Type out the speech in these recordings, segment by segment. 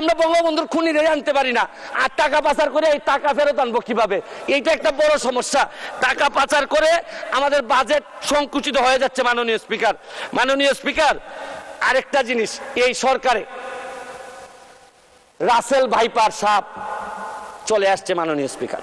আমরা বঙ্গবন্ধুর খুনি রে আনতে পারি না। আর টাকা পাচার করে এই টাকা ফেরত আনব কীভাবে? এইটা একটা বড় সমস্যা। টাকা পাচার করে আমাদের বাজেট সংকুচিত হয়ে যাচ্ছে মাননীয় স্পিকার মাননীয় স্পিকার আরেকটা জিনিস, এই সরকারে রাসেল ভাইপার সাপ চলে আসছে মাননীয় স্পিকার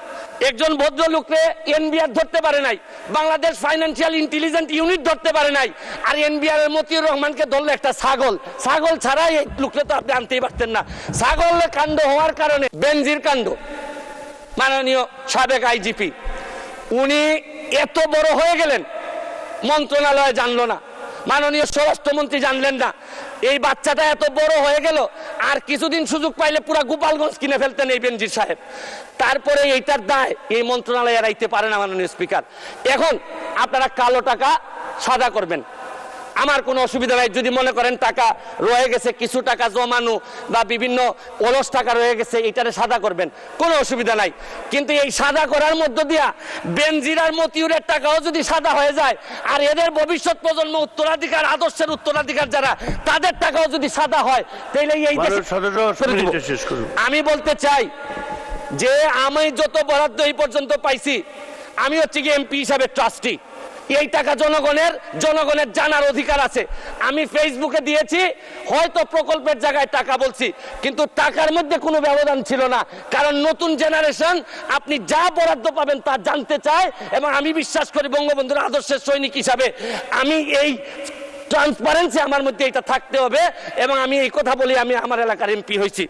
একজন ভদ্রলোককে এনবিআর ধরতে পারে নাই, বাংলাদেশ ফাইন্যান্সিয়াল ইন্টেলিজেন্ট ইউনিট ধরতে পারে নাই, আর এনবিআর এর মতিউর রহমানকে ধরলে একটা ছাগল। ছাগল ছাড়াই এই লোককে তো আপনি আনতেই পারতেন না। ছাগল কাণ্ড হওয়ার কারণে, বেনজির কাণ্ড। মাননীয় সাবেক আইজিপি, উনি এত বড় হয়ে গেলেন, মন্ত্রণালয় জানলো না। মাননীয় স্বরাষ্ট্রমন্ত্রী জানলেন না। এই বাচ্চাটা এত বড় হয়ে গেল, আর কিছুদিন সুযোগ পাইলে পুরা গোপালগঞ্জ কিনে ফেলতেন এই বেনজির সাহেব। তারপরে এইটার দায় এই মন্ত্রণালয় এড়াইতে পারে না মাননীয় স্পিকার। এখন আপনারা কালো টাকা সাদা করবেন। আমার কোনো অসুবিধা নাই। যদি মনে করেন টাকা রয়ে গেছে কিছু টাকা জমানো বা বিভিন্ন অলস টাকা রয়ে গেছে এটারে সাদা করবেন। কোনো অসুবিধা নাই। কিন্তু এই সাদা করার মধ্য দিয়া বেনজিরার মতিউরের টাকাও যদি সাদা হয়ে যায় আর এদের ভবিষ্যৎ প্রজন্ম উত্তরাধিকার আদর্শের উত্তরাধিকার যারা তাদের টাকাও যদি সাদা হয় তাহলে এই। আমি বলতে চাই যে আমি যত বরাদ্দ এই পর্যন্ত পাইছি আমি হচ্ছে কি এমপি হিসাবে ট্রাস্টি এই টাকা জনগণের জনগণের জানার অধিকার আছে। আমি ফেসবুকে দিয়েছি, হয়তো প্রকল্পের জায়গায় টাকা বলছি, কিন্তু টাকার মধ্যে কোনো ব্যবধান ছিল না। কারণ নতুন জেনারেশন আপনি যা বরাদ্দ পাবেন তা জানতে চায়, এবং আমি বিশ্বাস করি বঙ্গবন্ধুর আদর্শের সৈনিক হিসাবে আমি এই ট্রান্সপারেন্সি আমার মধ্যে এটা থাকতে হবে, এবং আমি এই কথা বলি, আমি আমার এলাকার এমপি হয়েছি।